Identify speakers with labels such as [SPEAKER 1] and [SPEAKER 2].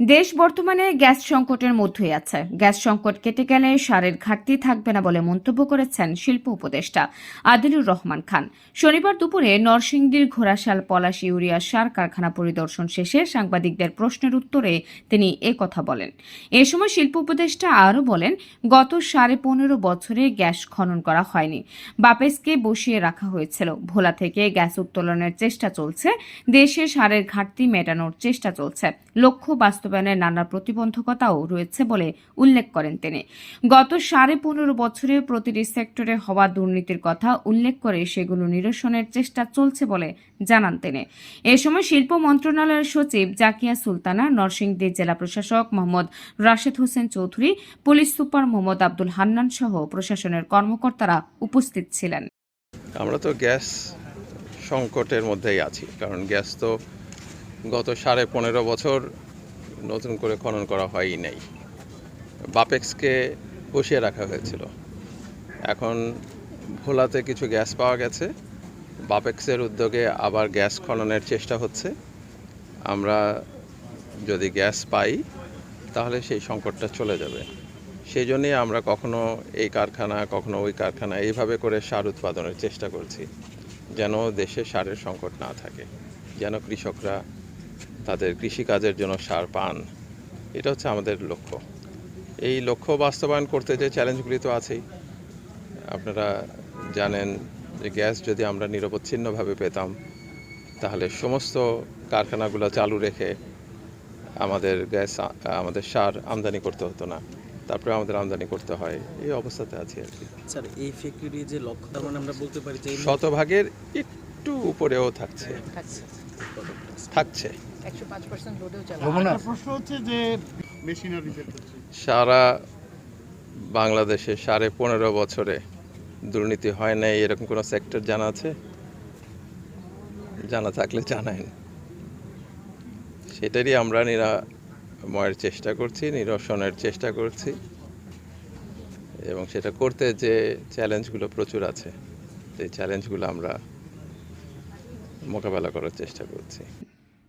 [SPEAKER 1] দেশ বর্তমানে গ্যাস সংকটের মধ্যেই আছে। গ্যাস সংকট কেটে গেলে সারের ঘাটতি থাকবে না বলে মন্তব্য করেছেন শিল্প উপদেষ্টা আদিলুর রহমান খান। শনিবার দুপুরে নরসিংদীর ঘোড়াশাল পলাশ ইউরিয়া সার কারখানা পরিদর্শন শেষে সাংবাদিকদের প্রশ্নের উত্তরে তিনি এ কথা বলেন। এ সময় শিল্প উপদেষ্টা আরও বলেন, গত সাড়ে পনেরো বছরে গ্যাস খনন করা হয়নি। বাপেসকে বসিয়ে রাখা হয়েছিল। ভোলা থেকে গ্যাস উত্তোলনের চেষ্টা চলছে। দেশে সারের ঘাটতি মেটানোর চেষ্টা চলছে। লক্ষ্য বাস্তবায়নের নানা প্রতিবন্ধকতাও রয়েছে বলে উল্লেখ করেন তিনি। গত সাড়ে পনেরো বছরে প্রতিটি সেক্টরে হওয়া দুর্নীতির কথা উল্লেখ করে সেগুলো নিরসনের চেষ্টা চলছে বলে জানান তিনি। এ সময় শিল্প মন্ত্রণালয়ের সচিব জাকিয়া সুলতানা, নরসিংদী জেলা প্রশাসক মোহাম্মদ রাশেদ হোসেন চৌধুরী, পুলিশ সুপার মোহাম্মদ আব্দুল হান্নান সহ প্রশাসনের কর্মকর্তারা উপস্থিত ছিলেন।
[SPEAKER 2] আমরা তো গ্যাস সংকটের মধ্যেই আছি, কারণ গ্যাস তো গত সাড়ে পনেরো বছর নতুন করে খনন করা হয়ই নাই। বাপেক্সকে বসিয়ে রাখা হয়েছিল। এখন ভোলাতে কিছু গ্যাস পাওয়া গেছে। বাপেক্সের উদ্যোগে আবার গ্যাস খননের চেষ্টা হচ্ছে। আমরা যদি গ্যাস পাই, তাহলে সেই সংকটটা চলে যাবে। সেই জন্যই আমরা কখনো এই কারখানা, কখনো ওই কারখানা এইভাবে করে সার উৎপাদনের চেষ্টা করছি, যেন দেশে সারের সংকট না থাকে, যেন কৃষকরা তাদের কৃষিকাজের জন্য সার পান। এটা হচ্ছে আমাদের লক্ষ্য। এই লক্ষ্য বাস্তবায়ন করতে যে চ্যালেঞ্জগুলি তো আছেই। আপনারা জানেন যে গ্যাস যদি আমরা নিরবচ্ছিন্নভাবে পেতাম তাহলে সমস্ত কারখানাগুলো চালু রেখে আমাদের গ্যাস আমাদের সার আমদানি করতে হতো না। তারপরে আমাদের আমদানি করতে হয়। এই অবস্থাতে আছি আর কি।
[SPEAKER 3] স্যার এই ফ্যাক্টরি যে লক্ষ্য তার মানে আমরা বলতে পারি যে
[SPEAKER 2] শতভাগের একটু উপরেও থাকছে।
[SPEAKER 4] থাকছে।
[SPEAKER 2] থাকছে।
[SPEAKER 4] একশো পাঁচ পার্সেন্ট লোডেও চালাবে
[SPEAKER 5] প্রশ্ন হচ্ছে যে
[SPEAKER 2] সারা বাংলাদেশে সাড়ে পনেরো বছরে দুর্নীতি হয় নাই এরকম কোনো সেক্টর জানা আছে? জানা থাকলে জানাইন। সেটারই আমরা নিরাময়ের চেষ্টা করছি নিরসনের চেষ্টা করছি এবং সেটা করতে যে চ্যালেঞ্জগুলো প্রচুর আছে সেই চ্যালেঞ্জগুলো আমরা মোকাবেলা করার চেষ্টা করছি।